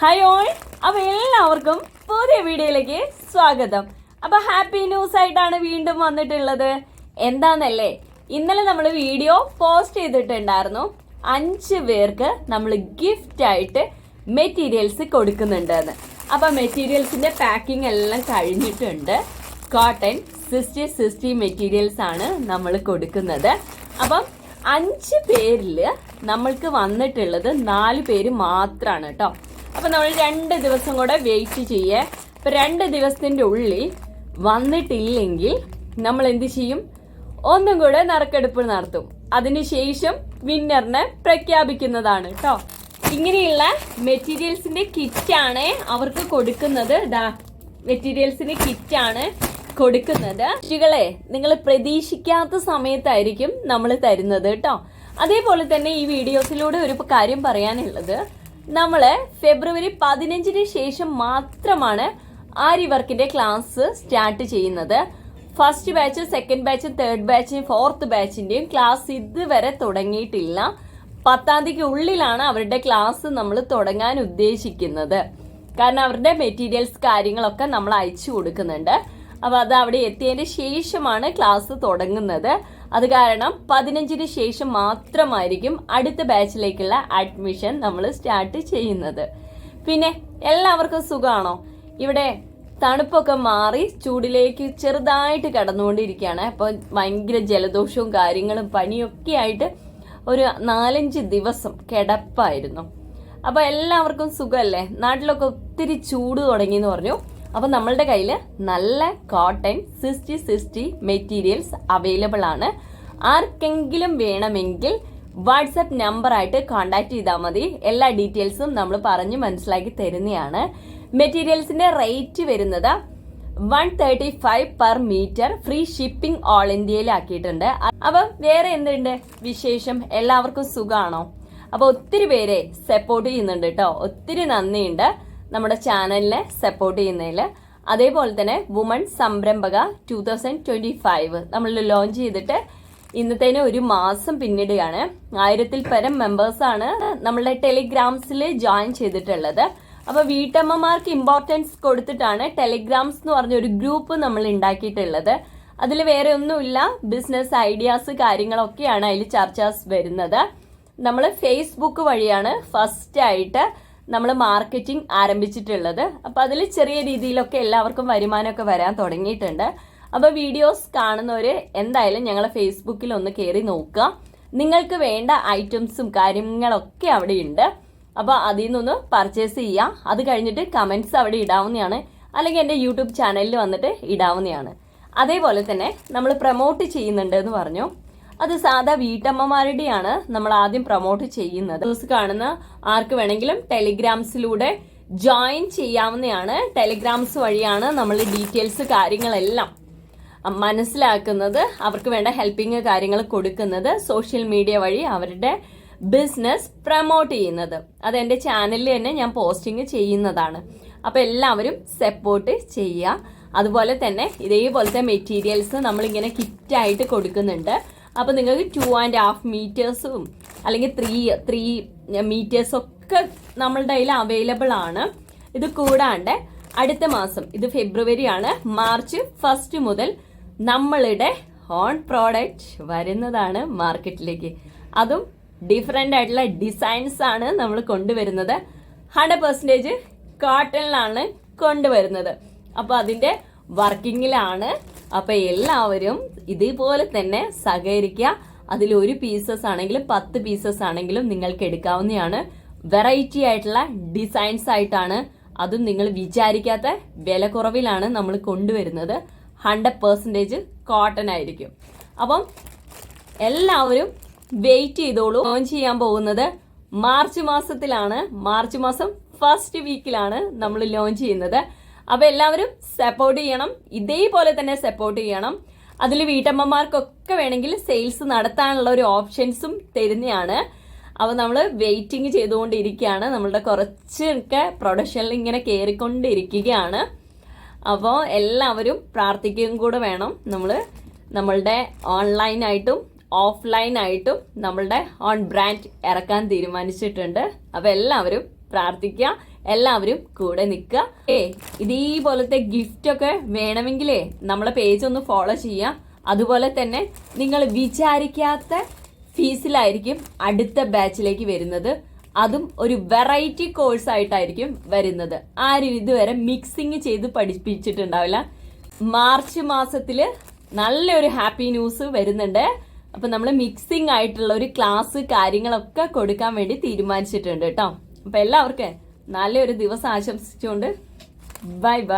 Hi all അപ്പോൾ എല്ലാവർക്കും പുതിയ വീഡിയോയിലേക്ക് സ്വാഗതം. അപ്പോൾ ഹാപ്പി ന്യൂസ് ആയിട്ടാണ് വീണ്ടും വന്നിട്ടുള്ളത്. എന്താണെന്നല്ലേ ഇന്നലെ നമ്മൾ വീഡിയോ പോസ്റ്റ് ചെയ്തിട്ടുണ്ടായിരുന്നു. അഞ്ച് പേർക്ക് നമ്മൾ ഗിഫ്റ്റ് ആയിട്ട് മെറ്റീരിയൽസ് കൊടുക്കുന്നുണ്ടെന്ന്. അപ്പോൾ മെറ്റീരിയൽസിന്റെ പാക്കിംഗ് എല്ലാം കഴിഞ്ഞിട്ടുണ്ട്. കോട്ടൺ സിസ്റ്റി സിസ്റ്റി മെറ്റീരിയൽസ് ആണ് നമ്മൾ കൊടുക്കുന്നത്. അപ്പം അഞ്ച് പേരിൽ നമ്മൾക്ക് വന്നിട്ടുള്ളത് നാല് പേര് മാത്രമാണ് കേട്ടോ. അപ്പം നമ്മൾ രണ്ട് ദിവസം കൂടെ വെയിറ്റ് ചെയ്യേ. അപ്പോൾ രണ്ട് ദിവസത്തിന്റെ ഉള്ളിൽ വന്നിട്ടില്ലെങ്കിൽ നമ്മൾ എന്ത് ചെയ്യും? ഒന്നും കൂടെ നറുക്കെടുപ്പ് നടത്തും. അതിനുശേഷം വിന്നറിനെ പ്രഖ്യാപിക്കുന്നതാണ് കേട്ടോ ഇങ്ങനെയുള്ള മെറ്റീരിയൽസിന്റെ കിറ്റാണ് അവർക്ക് കൊടുക്കുന്നത്. ദാ മെറ്റീരിയൽസിന്റെ കിറ്റാണ് കൊടുക്കുന്നത്. കുട്ടികളെ നിങ്ങൾ പ്രതീക്ഷിക്കാത്ത സമയത്തായിരിക്കും നമ്മൾ തരുന്നത് കേട്ടോ അതേപോലെ തന്നെ ഈ വീഡിയോസിലൂടെ ഒരു കാര്യം പറയാനുള്ളത്. നമ്മൾ ഫെബ്രുവരി പതിനഞ്ചിന് ശേഷം മാത്രമാണ് ആരി വർക്കിന്റെ ക്ലാസ് സ്റ്റാർട്ട് ചെയ്യുന്നത്. First batch second batch third batch fourth ബാച്ചിന്റെയും class ഇതുവരെ തുടങ്ങിയിട്ടില്ല. പത്താം തീയതിക്ക് ഉള്ളിലാണ് അവരുടെ ക്ലാസ് നമ്മൾ തുടങ്ങാൻ ഉദ്ദേശിക്കുന്നത്. കാരണം അവരുടെ മെറ്റീരിയൽസ് കാര്യങ്ങളൊക്കെ നമ്മൾ അയച്ചു കൊടുക്കുന്നുണ്ട്. അപ്പോൾ അത് അവിടെ എത്തിയതിന് ശേഷമാണ് ക്ലാസ് തുടങ്ങുന്നത്. അത് കാരണം പതിനഞ്ചിന് ശേഷം മാത്രമായിരിക്കും അടുത്ത ബാച്ചിലേക്കുള്ള അഡ്മിഷൻ നമ്മൾ സ്റ്റാർട്ട് ചെയ്യുന്നത്. പിന്നെ എല്ലാവർക്കും സുഖമാണോ ഇവിടെ തണുപ്പൊക്കെ മാറി ചൂടിലേക്ക് ചെറുതായിട്ട് കടന്നുകൊണ്ടിരിക്കുകയാണ്. അപ്പോൾ ഭയങ്കര ജലദോഷവും കാര്യങ്ങളും പനിയൊക്കെ ആയിട്ട് ഒരു നാലഞ്ച് ദിവസം കിടപ്പായിരുന്നു. അപ്പോൾ എല്ലാവർക്കും സുഖമല്ലേ? നാട്ടിലൊക്കെ ഒത്തിരി ചൂട് തുടങ്ങി എന്ന് പറഞ്ഞു. അപ്പോൾ നമ്മളുടെ കയ്യിൽ നല്ല കോട്ടൺ സിസ്റ്റി സിസ്റ്റി മെറ്റീരിയൽസ് അവൈലബിൾ ആണ്. ആർക്കെങ്കിലും വേണമെങ്കിൽ വാട്സപ്പ് നമ്പറായിട്ട് കോൺടാക്ട് ചെയ്താൽ മതി. എല്ലാ ഡീറ്റെയിൽസും നമ്മൾ പറഞ്ഞ് മനസ്സിലാക്കി തരുന്നതാണ്. മെറ്റീരിയൽസിന്റെ റേറ്റ് വരുന്നത് one thirty five per metre free shipping all ഇന്ത്യയിൽ ആക്കിയിട്ടുണ്ട്. അപ്പൊ വേറെ എന്തുണ്ട് വിശേഷം? എല്ലാവർക്കും സുഖമാണോ അപ്പോൾ ഒത്തിരി പേരെ സപ്പോർട്ട് ചെയ്യുന്നുണ്ട് കേട്ടോ ഒത്തിരി നന്ദിയുണ്ട്. നമ്മുടെ ചാനലിനെ സപ്പോർട്ട് ചെയ്യുന്നതിൽ അതേപോലെ തന്നെ വുമൺ സംരംഭക ടൂ തൗസൻഡ് ട്വന്റി ഫൈവ് നമ്മൾ ലോഞ്ച് ചെയ്തിട്ട് ഇന്നത്തേന് ഒരു മാസം പിന്നിടുകയാണ്. ആയിരത്തിൽ പരം മെമ്പേഴ്സാണ് നമ്മളുടെ ടെലിഗ്രാംസിൽ ജോയിൻ ചെയ്തിട്ടുള്ളത്. അപ്പോൾ വീട്ടമ്മമാർക്ക് ഇമ്പോർട്ടൻസ് കൊടുത്തിട്ടാണ് ടെലിഗ്രാംസ് എന്ന് പറഞ്ഞ ഒരു ഗ്രൂപ്പ് നമ്മൾ ഉണ്ടാക്കിയിട്ടുള്ളത്. അതിൽ വേറെ ഒന്നുമില്ല ബിസിനസ് ഐഡിയാസ് കാര്യങ്ങളൊക്കെയാണ് അതിൽ ചർച്ചാസ് വരുന്നത്. നമ്മൾ ഫേസ്ബുക്ക് വഴിയാണ് ഫസ്റ്റ് ആയിട്ട് നമ്മൾ മാർക്കറ്റിംഗ് ആരംഭിച്ചിട്ടുള്ളത്. അപ്പോൾ അതിൽ ചെറിയ രീതിയിലൊക്കെ എല്ലാവർക്കും വരുമാനമൊക്കെ വരാൻ തുടങ്ങിയിട്ടുണ്ട്. അപ്പോൾ വീഡിയോസ് കാണുന്നവർ എന്തായാലും ഞങ്ങളെ ഫേസ്ബുക്കിൽ ഒന്ന് കയറി നോക്കുക. നിങ്ങൾക്ക് വേണ്ട ഐറ്റംസും കാര്യങ്ങളൊക്കെ അവിടെ ഉണ്ട് അപ്പോൾ അതിൽ നിന്നൊന്ന് പർച്ചേസ് ചെയ്യാം അത് കഴിഞ്ഞിട്ട് കമന്റ്സ് അവിടെ ഇടാവുന്നതാണ്. അല്ലെങ്കിൽ എന്റെ യൂട്യൂബ് ചാനലിൽ വന്നിട്ട് ഇടാവുന്നതാണ്. അതേപോലെ തന്നെ നമ്മൾ പ്രൊമോട്ട് ചെയ്യുന്നുണ്ട് എന്ന് പറഞ്ഞു. അത് സാധാ വീട്ടമ്മമാരുടെയാണ് നമ്മൾ ആദ്യം പ്രൊമോട്ട് ചെയ്യുന്നത്. ന്യൂസ് കാണുന്ന ആർക്ക് വേണമെങ്കിലും ടെലിഗ്രാംസിലൂടെ ജോയിൻ ചെയ്യാവുന്നതാണ്. ടെലിഗ്രാംസ് വഴിയാണ് നമ്മൾ ഡീറ്റെയിൽസ് കാര്യങ്ങളെല്ലാം മനസ്സിലാക്കുന്നത് അവർക്ക് വേണ്ട ഹെൽപ്പിംഗ് കാര്യങ്ങൾ കൊടുക്കുന്നത് സോഷ്യൽ മീഡിയ വഴി അവരുടെ ബിസിനസ് പ്രൊമോട്ട് ചെയ്യുന്നത്. അത് എന്റെ ചാനലിൽ തന്നെ ഞാൻ പോസ്റ്റിംഗ് ചെയ്യുന്നതാണ്. അപ്പോൾ എല്ലാവരും സപ്പോർട്ട് ചെയ്യുക. അതുപോലെ തന്നെ ഇതേപോലത്തെ മെറ്റീരിയൽസ് നമ്മളിങ്ങനെ കിറ്റായിട്ട് കൊടുക്കുന്നുണ്ട്. അപ്പോൾ നിങ്ങൾക്ക് ടു ആൻഡ് ഹാഫ് മീറ്റേഴ്സും അല്ലെങ്കിൽ ത്രീ ത്രീ മീറ്റേഴ്സൊക്കെ നമ്മളുടെ കയ്യിൽ അവൈലബിൾ ആണ്. ഇത് കൂടാണ്ട് അടുത്ത മാസം ഇത് ഫെബ്രുവരി ആണ് മാർച്ച് ഫസ്റ്റ് മുതൽ നമ്മളുടെ ഓൺ പ്രോഡക്റ്റ് വരുന്നതാണ് മാർക്കറ്റിലേക്ക് അതും ഡിഫറെന്റ് ആയിട്ടുള്ള ഡിസൈൻസ് ആണ് നമ്മൾ കൊണ്ടുവരുന്നത്. ഹൺഡ്രഡ് പെർസെന്റേജ് കോട്ടണിലാണ് കൊണ്ടുവരുന്നത്. അപ്പോൾ അതിന്റെ വർക്കിങ്ങിലാണ് അപ്പോൾ എല്ലാവരും ഇതേപോലെ തന്നെ സഹകരിക്കുക. അതിൽ ഒരു പീസസ് ആണെങ്കിലും പത്ത് പീസസ് ആണെങ്കിലും നിങ്ങൾക്ക് എടുക്കാവുന്നതാണ്. വെറൈറ്റി ആയിട്ടുള്ള ഡിസൈൻസ് ആയിട്ടാണ് അതും നിങ്ങൾ വിചാരിക്കാത്ത വില കുറവിലാണ് നമ്മൾ കൊണ്ടുവരുന്നത്. ഹൺഡ്രഡ് പെർസെന്റേജ് കോട്ടൺ ആയിരിക്കും. അപ്പം എല്ലാവരും വെയിറ്റ് ചെയ്തോളൂ. ലോഞ്ച് ചെയ്യാൻ പോകുന്നത് മാർച്ച് മാസത്തിലാണ്. മാർച്ച് മാസം ഫസ്റ്റ് വീക്കിലാണ് നമ്മൾ ലോഞ്ച് ചെയ്യുന്നത്. അപ്പോൾ എല്ലാവരും സപ്പോർട്ട് ചെയ്യണം. ഇതേപോലെ തന്നെ സപ്പോർട്ട് ചെയ്യണം. അതിൽ വീട്ടമ്മമാർക്കൊക്കെ വേണമെങ്കിൽ സെയിൽസ് നടത്താനുള്ള ഒരു ഓപ്ഷൻസും തരുന്നതാണ്. അപ്പോൾ നമ്മൾ വെയിറ്റിംഗ് ചെയ്തുകൊണ്ടിരിക്കുകയാണ്. നമ്മളുടെ കുറച്ചൊക്കെ പ്രൊഡക്ഷനിൽ ഇങ്ങനെ കയറിക്കൊണ്ടിരിക്കുകയാണ് അപ്പോൾ എല്ലാവരും പ്രാർത്ഥിക്കുകയും കൂടെ വേണം. നമ്മൾ നമ്മളുടെ ഓൺലൈനായിട്ടും ഓഫ്ലൈനായിട്ടും നമ്മളുടെ ഓൺ ബ്രാൻഡ് ഇറക്കാൻ തീരുമാനിച്ചിട്ടുണ്ട്. അപ്പോൾ എല്ലാവരും പ്രാർത്ഥിക്കുക. എല്ലാവരും കൂടെ നിൽക്കുക. ഏ ഇതേപോലത്തെ ഗിഫ്റ്റ് ഒക്കെ വേണമെങ്കിലേ നമ്മളെ പേജ് ഒന്ന് ഫോളോ ചെയ്യുക അതുപോലെ തന്നെ നിങ്ങൾ വിചാരിക്കാത്ത ഫീസിലായിരിക്കും അടുത്ത ബാച്ചിലേക്ക് വരുന്നത്. അതും ഒരു വെറൈറ്റി കോഴ്സ് ആയിട്ടായിരിക്കും വരുന്നത്. ആരും ഇതുവരെ മിക്സിങ് ചെയ്ത് പഠിപ്പിച്ചിട്ടുണ്ടാവില്ല. മാർച്ച് മാസത്തിൽ നല്ലൊരു ഹാപ്പി ന്യൂസ് വരുന്നുണ്ട്. അപ്പൊ നമ്മൾ മിക്സിംഗ് ആയിട്ടുള്ള ഒരു ക്ലാസ് കാര്യങ്ങളൊക്കെ കൊടുക്കാൻ വേണ്ടി തീരുമാനിച്ചിട്ടുണ്ട് കേട്ടോ. അപ്പൊ എല്ലാവർക്കും നല്ലൊരു ദിവസം ആശംസിച്ചുകൊണ്ട് ബൈ ബൈ.